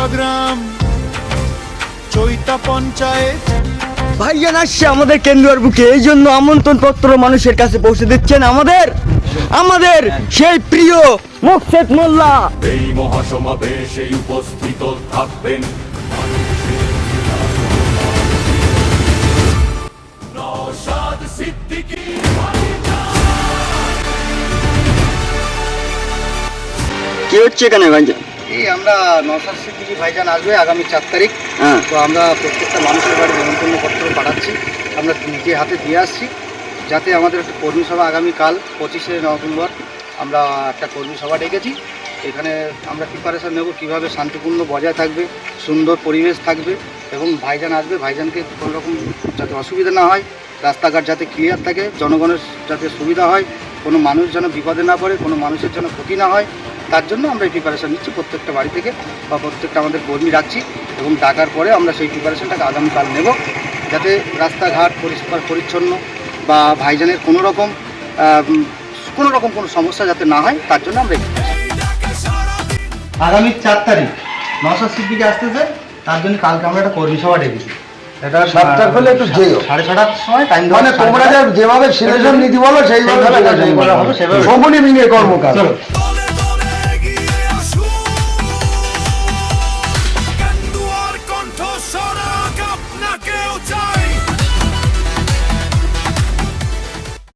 গেরুয়া চৈতা পঞ্চায়েত। ভাইজান আসছে আমাদের কেন্দ্রের বুকে এই জন্য আমন্ত্রণ পত্র মানুষের কাছে পৌঁছে দিচ্ছেন আমাদের আমাদের সেই প্রিয় মুকসেদ মোল্লা। এই মহাসমাবেশে উপস্থিত থাকবেন কি হচ্ছে এখানে ভাইজান? এই আমরা নসার সিদ্দিকি ভাইজান আসবে আগামী চার তারিখ। হ্যাঁ। তো আমরা প্রত্যেকটা মানুষের বাড়ি নিমন্ত্রণ পত্র পাঠাচ্ছি। আমরা নিজে হাতে দিয়ে আসছি। যাতে আমাদের একটা কর্মী সভা আগামীকাল পঁচিশে নভেম্বর আমরা একটা কর্মী সভা ডেকেছি। এখানে আমরা প্রিপারেশন নেব কীভাবে শান্তিপূর্ণ বজায় থাকবে সুন্দর পরিবেশ থাকবে এবং ভাইজান আসবে। ভাইজানকে কোনো রকম যাতে অসুবিধা না হয় রাস্তাঘাট যাতে ক্লিয়ার থাকে জনগণের যাতে সুবিধা হয় কোনো মানুষ যেন বিপদে না পড়ে কোনো মানুষের যেন ক্ষতি না হয় তার জন্য আমরা এই প্রিপারেশন নিচ্ছি। প্রত্যেকটা বাড়ি থেকে বা প্রত্যেকটা আমাদের কর্মী রাখছি এবং ডাকার পরে আমরা সেই প্রিপারেশনটাকে আগামীকাল নেব যাতে রাস্তাঘাট পরিষ্কার পরিচ্ছন্ন বা ভাইজানের কোনো রকম কোনো রকম কোনো সমস্যা যাতে না হয় তার জন্য আমরা আগামী চার তারিখ নশো সিদ্দিকে আসতেছে তার জন্য কালকে আমরা একটা কর্মী সভা ডেকেছি। এটা সাতটার হলে একটু যেও। সাড়ে ছটার সময় টাইম মানে তোমরা যে যেভাবে সিলেকশন নীতি বলো সেইভাবে সেভাবে। মিলে কর্মকার চলো।